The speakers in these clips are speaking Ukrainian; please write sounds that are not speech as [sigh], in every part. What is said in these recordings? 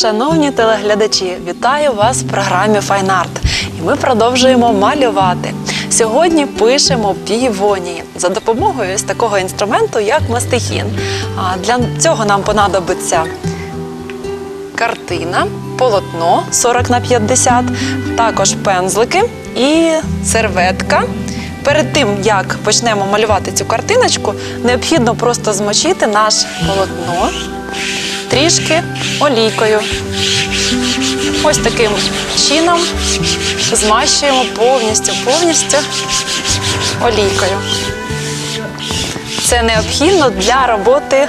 Шановні телеглядачі, вітаю вас в програмі Art. І ми продовжуємо малювати. Сьогодні пишемо півонії за допомогою ось такого інструменту, як мастихін. Для цього нам понадобиться картина, полотно 40 на 50, також пензлики і серветка. Перед тим, як почнемо малювати цю картиночку, необхідно просто змочити наше полотно трішки олійкою. Ось таким чином змащуємо повністю, повністю олійкою. Це необхідно для роботи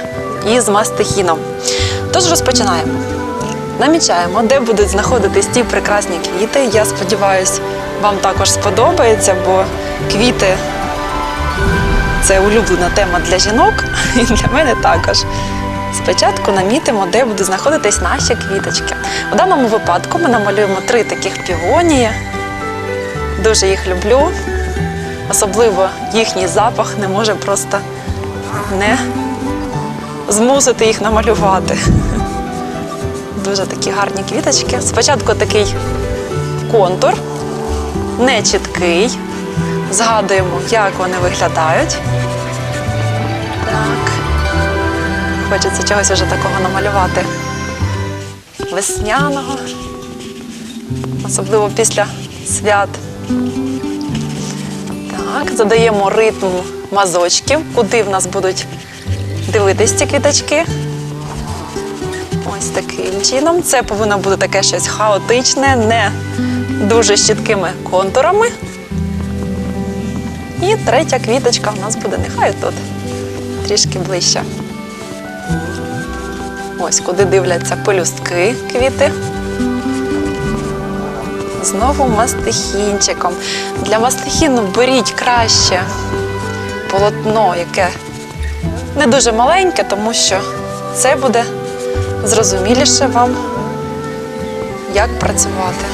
із мастихіном. Тож розпочинаємо. Намічаємо, де будуть знаходитись ті прекрасні квіти. Я сподіваюся, вам також сподобається, бо квіти це улюблена тема для жінок [laughs] і для мене також. Спочатку намітимо, де будуть знаходитись наші квіточки. У даному випадку ми намалюємо три таких півонії. Дуже їх люблю. Особливо їхній запах не може просто не змусити їх намалювати. Дуже такі гарні квіточки. Спочатку такий контур, не чіткий. Згадуємо, як вони виглядають. Хочеться чогось вже такого намалювати. Весняного, особливо після свят. Так, задаємо ритм мазочків, куди в нас будуть дивитись ці квіточки. Ось таким чином. Це повинно бути таке щось хаотичне, не дуже з чіткими контурами. І третя квіточка в нас буде нехай тут трішки ближче. Ось куди дивляться пелюстки квіти. Знову мастихінчиком. Для мастихіну беріть краще полотно, яке не дуже маленьке, тому що це буде зрозуміліше вам, як працювати.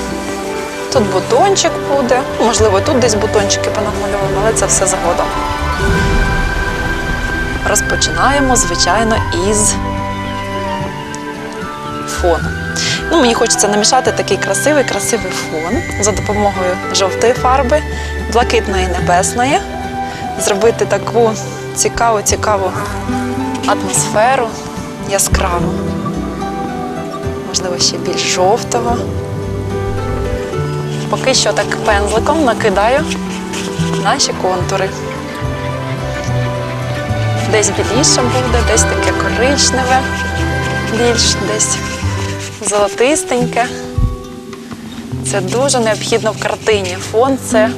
Тут бутончик буде, можливо, тут десь бутончики понамальовано, але це все згодом. Розпочинаємо, звичайно, із фону. Ну, мені хочеться намішати такий красивий, красивий фон за допомогою жовтої фарби, блакитної небесної, зробити таку цікаву, цікаву атмосферу яскраву. Можливо, ще більш жовтого. Поки що так пензликом накидаю наші контури. Десь біліше буде, десь таке коричневе, більш десь золотистеньке. Це дуже необхідно в картині. Фон це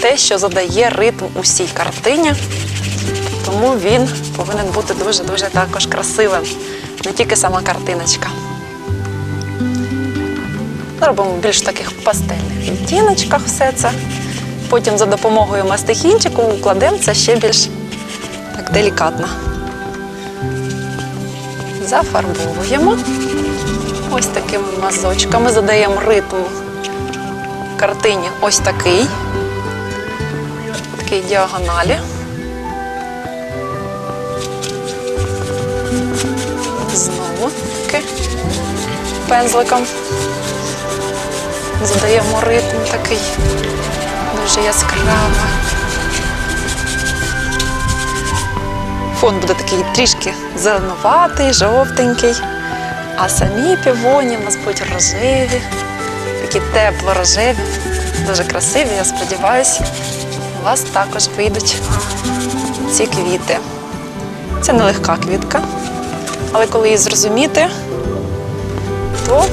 те, що задає ритм усій картині, тому він повинен бути дуже-дуже також красивим, не тільки сама картиночка. Робимо більш таких пастельних відтіночках все це. Потім за допомогою мастихінчику укладемо це ще більш так делікатно. Зафарбовуємо ось такими мазочками, задаємо ритм картині ось такий, такий діагоналі. Знову таки пензликом задаємо ритм такий дуже яскравий. Фон буде такий трішки зеленуватий, жовтенький, а самі півоні в нас будуть рожеві, такі тепло-рожеві, дуже красиві. Я сподіваюся, у вас також вийдуть ці квіти. Це нелегка квітка, але коли її зрозуміти, то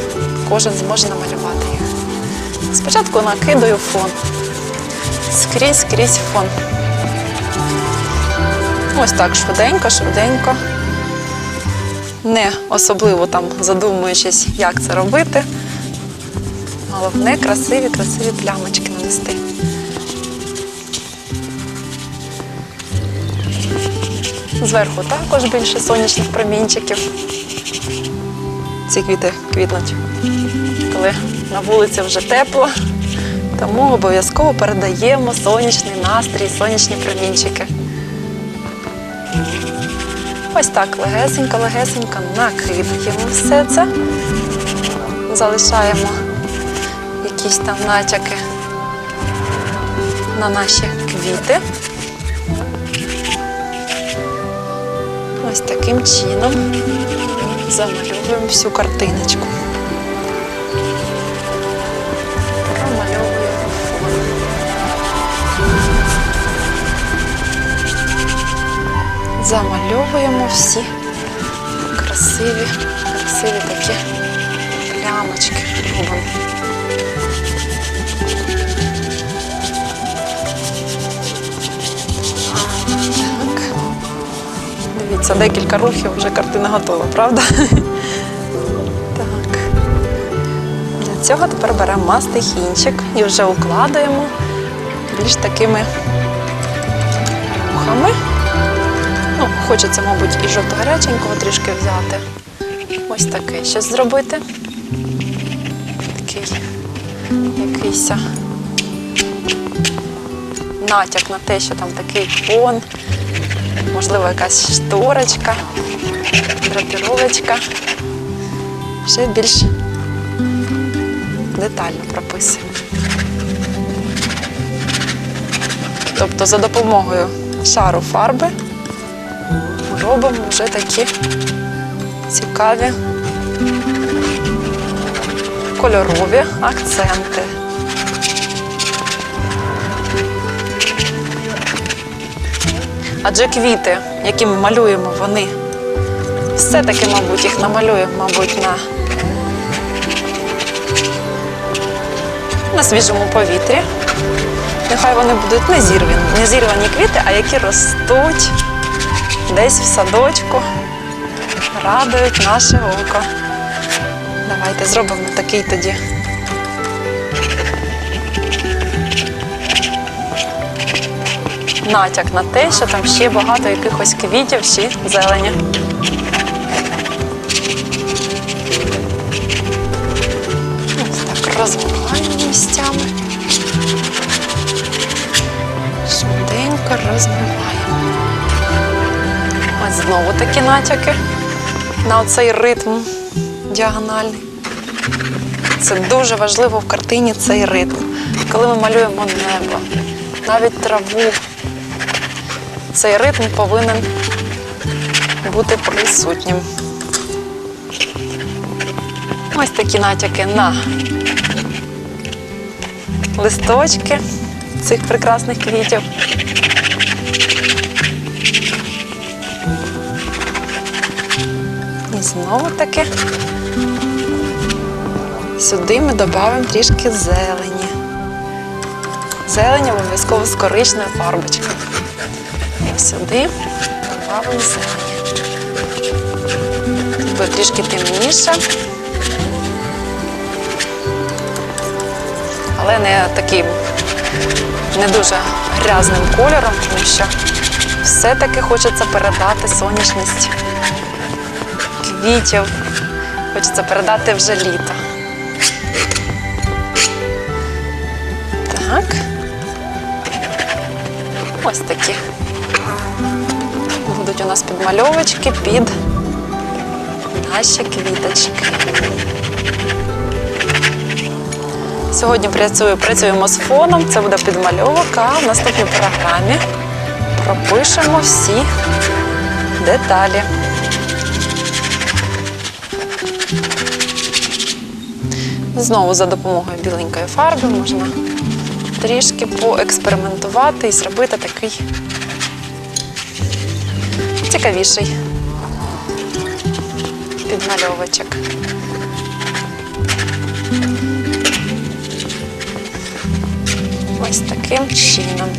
кожен зможе намалювати їх. Спочатку накидаю фон. Скрізь, скрізь фон. Ось так швиденько, швиденько. Не особливо там задумуючись, як це робити. Головне красиві, красиві плямочки нанести. Зверху також більше сонячних промінчиків. Ці квіти квітнуть, коли на вулиці вже тепло, тому обов'язково передаємо сонячний настрій, сонячні промінчики. Ось так легесенько, легесенько накидаємо все це. Залишаємо якісь там натяки на наші квіти. Ось таким чином замальовуємо всю картиночку. Замальовуємо всі красиві, красиві такі плямочки. Так. Дивіться, декілька рухів вже картина готова, правда? Так. Для цього тепер беремо мастихінчик і вже укладаємо більш такими рухами. Хочеться, мабуть, і жовто-гаряченького трішки взяти. Ось таке щось зробити. Такий якийсь натяк на те, що там такий фон, можливо, якась шторочка, драпіровочка. Ще більш детально прописуємо. Тобто за допомогою шару фарби робимо вже такі цікаві кольорові акценти. Адже квіти, які ми малюємо, вони все-таки, мабуть, їх намалюємо, мабуть, на, на свіжому повітрі. Нехай вони будуть не зірвані, не зірвані квіти, а які ростуть десь в садочку, радують наше око. Давайте зробимо такий тоді. Натяк на те, що там ще багато якихось квітів чи зелені. Ось так розмиваємо місцями. Швиденько розмиваємо. Знову такі натяки на оцей ритм діагональний. Це дуже важливо в картині цей ритм. Коли ми малюємо небо, навіть траву, цей ритм повинен бути присутнім. Ось такі натяки на листочки цих прекрасних квітів. Знову таки сюди ми додамо трішки зелені. Зелені обов'язково з коричною фарбочкою. Сюди додамо зелені. Буде трішки темніше. Але не таким не дуже грязним кольором, тому що все-таки хочеться передати сонячність квітів. Хочеться передати вже літо. Так. Ось такі. Будуть у нас підмальовочки під наші квіточки. Сьогодні працюю, працюємо з фоном, це буде підмальовок, а в наступній програмі пропишемо всі деталі. Знову за допомогою біленької фарби можна трішки поекспериментувати і зробити такий цікавіший підмальовочок. Ось таким чином.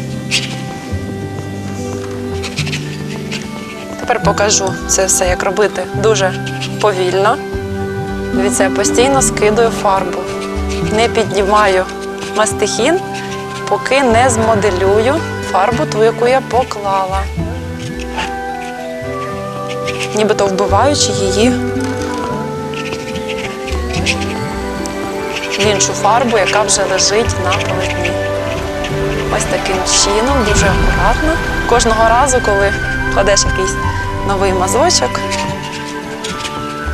Тепер покажу це все, як робити дуже повільно. Дивіться, я постійно скидаю фарбу. Не піднімаю мастихін, поки не змоделюю фарбу, ту, яку я поклала. Нібито вбиваючи її в іншу фарбу, яка вже лежить на полотні. Ось таким чином, дуже акуратно. Кожного разу, коли кладеш якийсь новий мазочок.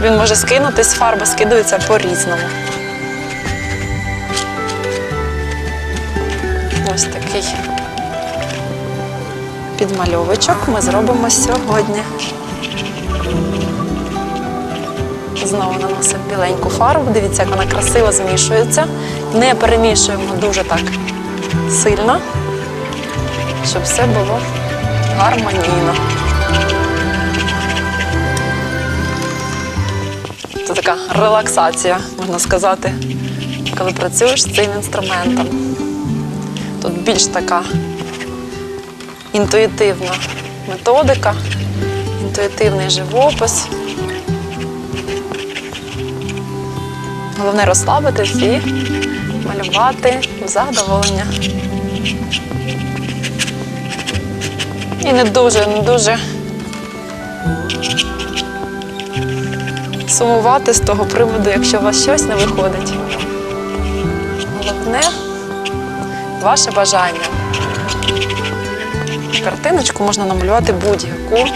Він може скинутись, фарба скидується по-різному. Ось такий підмальовочок ми зробимо сьогодні. Знову наносимо біленьку фарбу. Дивіться, як вона красиво змішується. Не перемішуємо дуже так сильно, щоб все було гармонійно. Така релаксація, можна сказати, коли працюєш з цим інструментом. Тут більш така інтуїтивна методика, інтуїтивний живопис. Головне розслабитись і малювати в задоволення. І не дуже, не дуже сумувати з того приводу, якщо у вас щось не виходить. Головне ваше бажання. Картиночку можна намалювати будь-яку,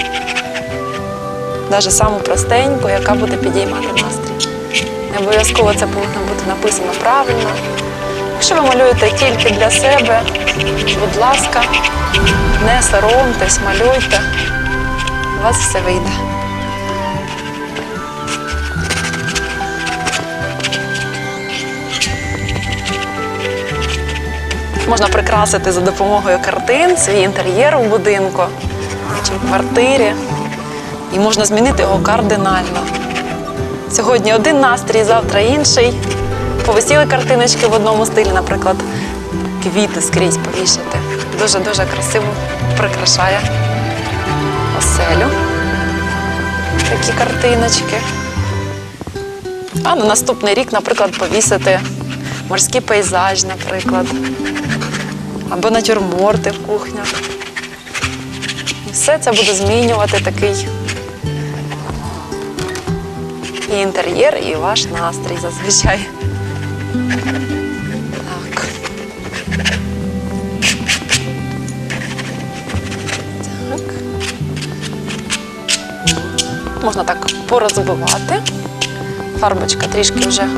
навіть саму простеньку, яка буде підіймати настрій. Не обов'язково це повинно бути написано правильно. Якщо ви малюєте тільки для себе, будь ласка, не соромтесь, малюйте, у вас все вийде. Можна прикрасити за допомогою картин свій інтер'єр у будинку чи в квартирі. І можна змінити його кардинально. Сьогодні один настрій, завтра інший. Повисіли картиночки в одному стилі, наприклад, квіти скрізь повішати. Дуже-дуже красиво прикрашає оселю. Такі картиночки. А на наступний рік, наприклад, повісити морський пейзаж, наприклад, або натюрморти в кухнях. Все це буде змінювати такий і інтер'єр, і ваш настрій зазвичай. Так. Так. Можна так порозбивати. Фарбочка трішки вже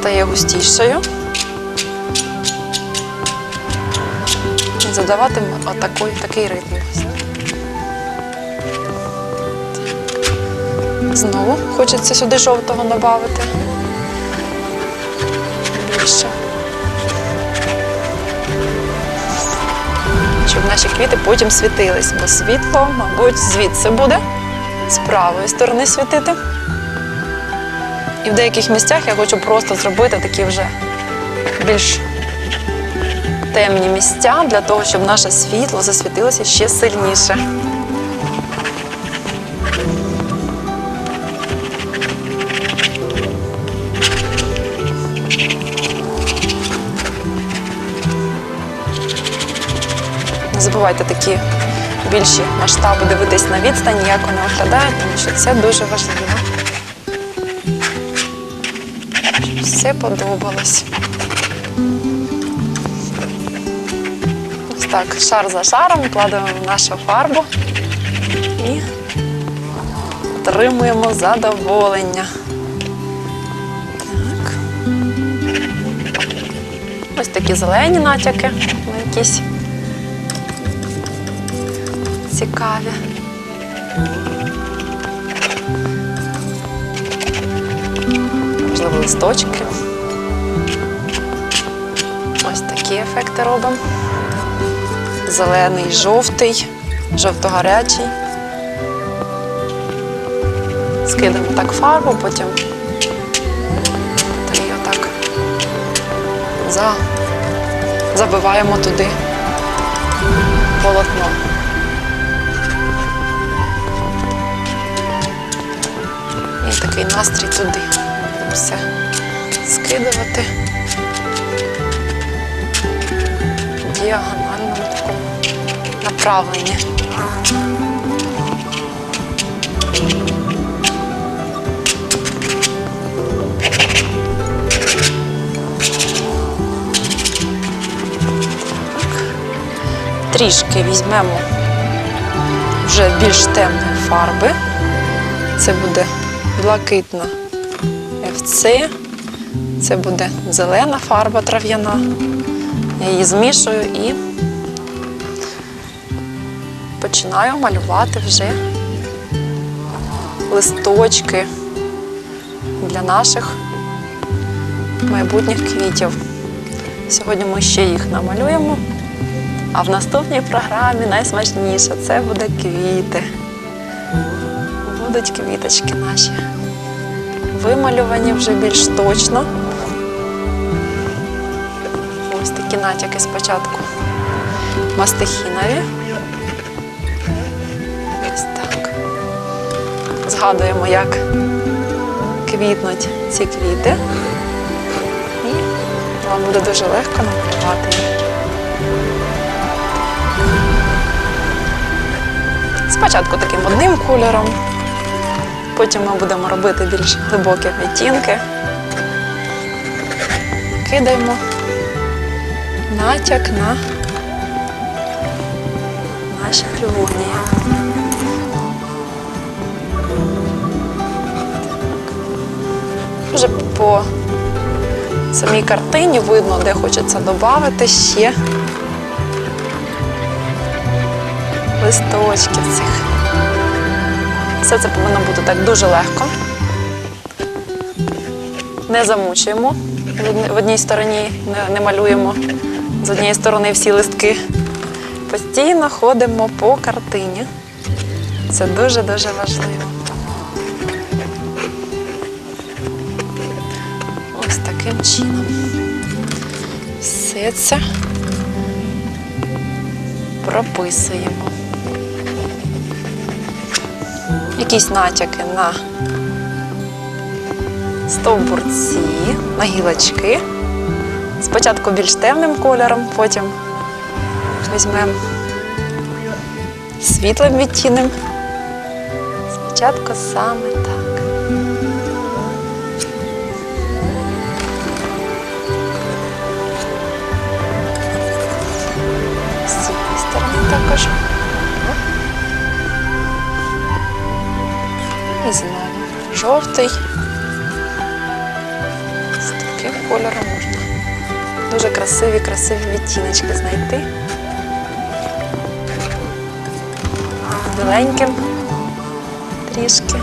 стає густішою. І задавати отакий, такий ритм. Знову хочеться сюди жовтого додати. Більше. Щоб наші квіти потім світились, бо світло, мабуть, звідси буде, з правої сторони світити. І в деяких місцях я хочу просто зробити такі вже більш темні місця для того, щоб наше світло засвітилося ще сильніше. Не забувайте такі більші масштаби дивитись на відстані, як вони виглядають, тому що це дуже важливо. Все подобалось. Ось так, шар за шаром кладемо нашу фарбу і отримуємо задоволення. Так. Ось такі зелені натяки на якісь цікаві. Можливо, листочки. Ось такі ефекти робимо. Зелений, жовтий, жовто-гарячий. Скидаємо так фарбу, потім та її отак за... забиваємо туди полотно. І такий настрій туди. Все скидувати в діагональному такому направленні. Трішки візьмемо вже більш темної фарби. Це буде блакитна FC, це буде зелена фарба трав'яна. Я її змішую і починаю малювати вже листочки для наших майбутніх квітів. Сьогодні ми ще їх намалюємо. А в наступній програмі найсмачніше це буде квіти. Будуть квіточки наші. Вималювані вже більш точно. Ось такі натяки спочатку мастихінові. Ось так. Згадуємо, як квітнуть ці квіти. І вам буде дуже легко намалювати. Спочатку таким одним кольором, потім ми будемо робити більш глибокі відтінки. Кидаємо натяк на наші півонії. Вже по самій картині видно, де хочеться додати ще листочків цих. Все це повинно бути так дуже легко. Не замучуємо в одній стороні, не, малюємо з однієї сторони всі листки. Постійно ходимо по картині. Це дуже-дуже важливо. Ось таким чином. Все це прописуємо. Якісь натяки на стовбурці, на гілочки. Спочатку більш темним кольором, потім візьмемо світлим відтінем. Спочатку саме так. З сторони також. Жовтий. З таким кольором можна дуже красиві, красиві відтіночки знайти. Біленьким трішки.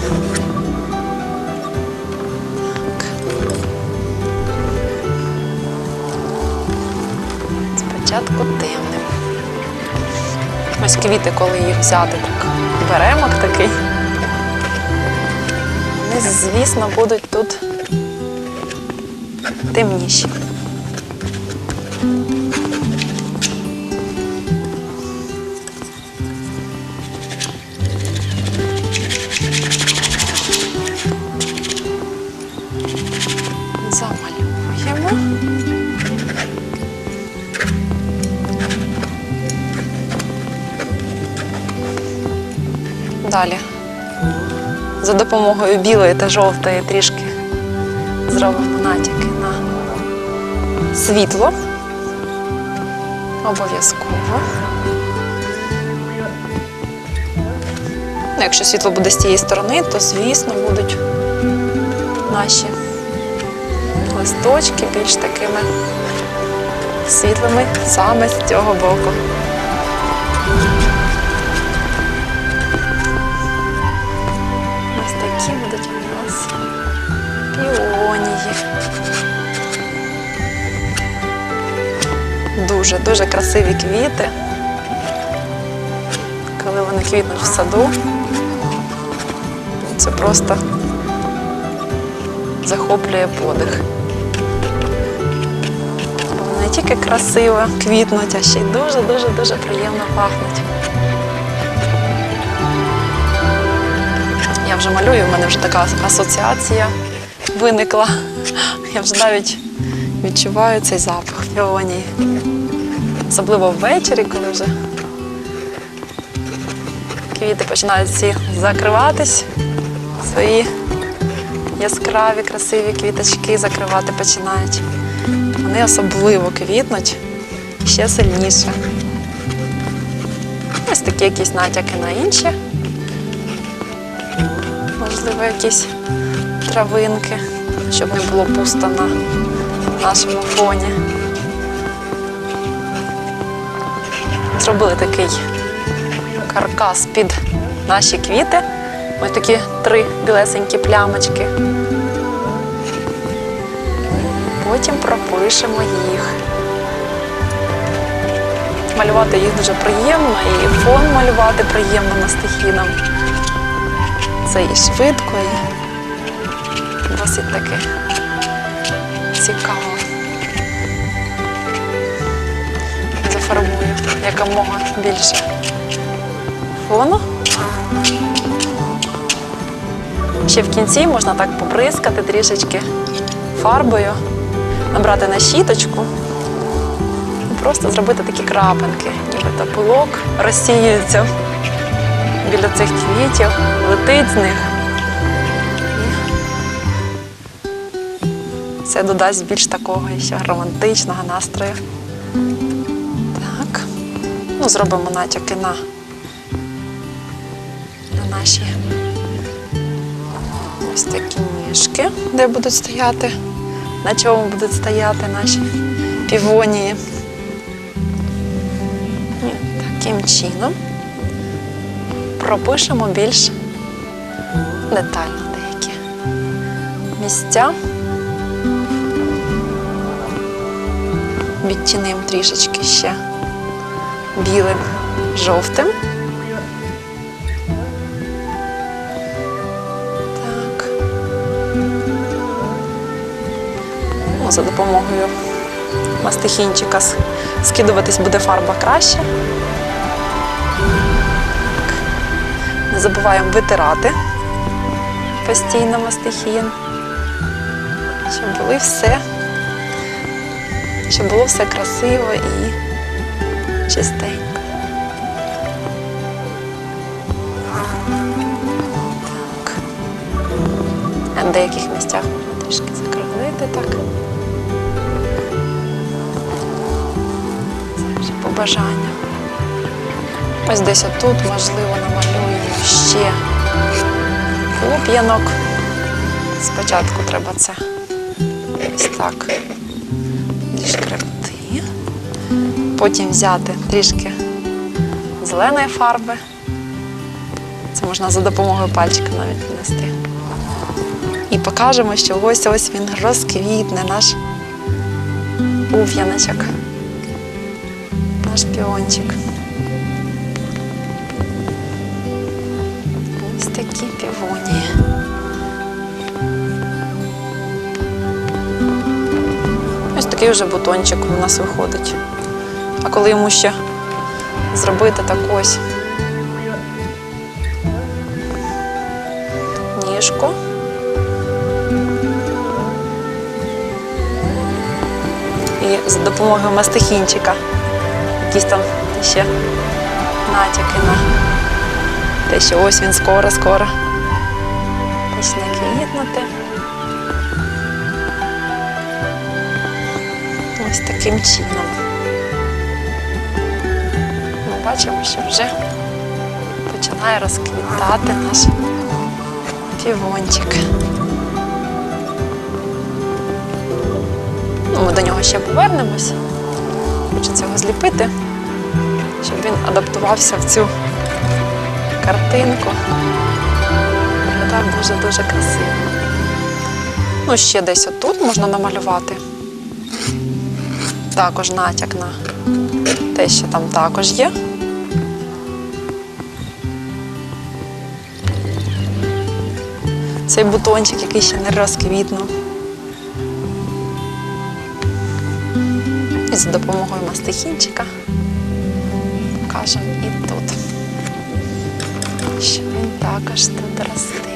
Спочатку темним. Ось квіти, коли їх взяти, так беремок такий. Звісно, будуть тут темніші. Далі. За допомогою білої та жовтої трішки зробимо натяки на світло. Обов'язково. Ну, Якщо світло буде з тієї сторони, то звісно будуть наші листочки більш такими світлими саме з цього боку. Піонії. Дуже, дуже красиві квіти. Коли вони квітнуть в саду, це просто захоплює подих. Вони не тільки красиво квітнуть, а ще й дуже-дуже дуже приємно пахнуть. Я вже малюю, у мене вже така асоціація виникла. Я вже навіть відчуваю цей запах піонії. Особливо ввечері, коли вже квіти починають всі закриватись, свої яскраві, красиві квіточки закривати починають. Вони особливо квітнуть ще сильніше. Ось такі якісь натяки на інші можливо, якісь травинки, щоб не було пусто на нашому фоні. Зробили такий каркас під наші квіти. Ось такі три білесенькі плямочки. Потім пропишемо їх. Малювати їх дуже приємно, і фон малювати приємно мастихіном. Це і швидко, і досить таки цікаво. Зафарбую якомога більше фону. Ще в кінці можна так побризкати трішечки фарбою, набрати на щіточку і просто зробити такі крапинки, ніби пилок розсіюється біля цих квітів, летить з них. Це додасть більш такого ще романтичного настрою. Так. Ну, зробимо натяки на, на наші ось такі ніжки, де будуть стояти, на чому будуть стояти наші півонії. І таким чином пропишемо більш детально деякі місця. Відтінимо трішечки ще білим, жовтим. Так. Ну, за допомогою мастихінчика скидуватись буде фарба краще. Так. Не забуваємо витирати постійно мастихін, щоб були все, щоб було все красиво і чистенько. Так. А в деяких місцях можна трішки закруглити так. Це вже по бажанню. Ось десь отут, можливо, намалюємо ще клуп'янок. Спочатку треба це ось так Потім взяти трішки зеленої фарби. Це можна за допомогою пальчика навіть нанести. І покажемо, що ось ось він розквітне наш пуф'яночок, наш піончик. Ось такі півонії. Ось такий вже бутончик у нас виходить. А коли йому ще зробити так ось ніжку. І за допомогою мастихінчика якісь там ще натяки на те, що ось він скоро-скоро почне квітнути. Ось таким чином. Бачимо, що вже починає розквітати наш півончик. Ну, ми до нього ще повернемось. Хочеться його зліпити, щоб він адаптувався в цю картинку. Виглядав дуже-дуже красиво. Ну, ще десь отут можна намалювати. Також натяк на те, що там також є. Цей бутончик, який ще не розквітнув. І за допомогою мастихінчика покажемо і тут, що він також тут росте.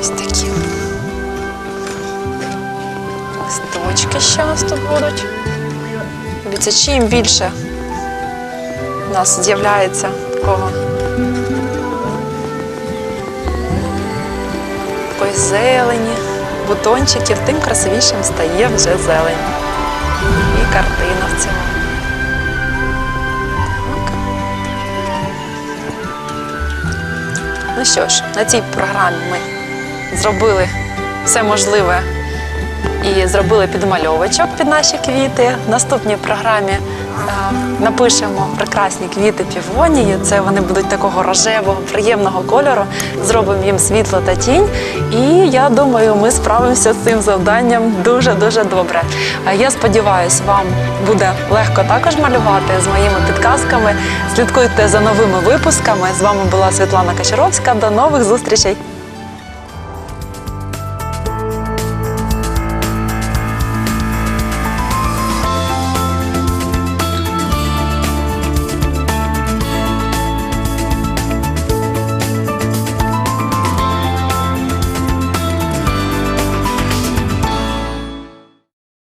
Ось такі листочки ще у нас тут будуть. Дивіться, чим більше у нас з'являється такого такої зелені, бутончиків, тим красивішим стає вже зелень. І картина в цьому. Ну що ж, на цій програмі ми зробили все можливе і зробили підмальовочок під наші квіти. В наступній програмі е, напишемо прекрасні квіти півонії. Це вони будуть такого рожевого, приємного кольору. Зробимо їм світло та тінь. І я думаю, ми справимося з цим завданням дуже дуже добре. Е, Я сподіваюся, вам буде легко також малювати з моїми підказками. Слідкуйте за новими випусками. З вами була Світлана Качаровська. До нових зустрічей!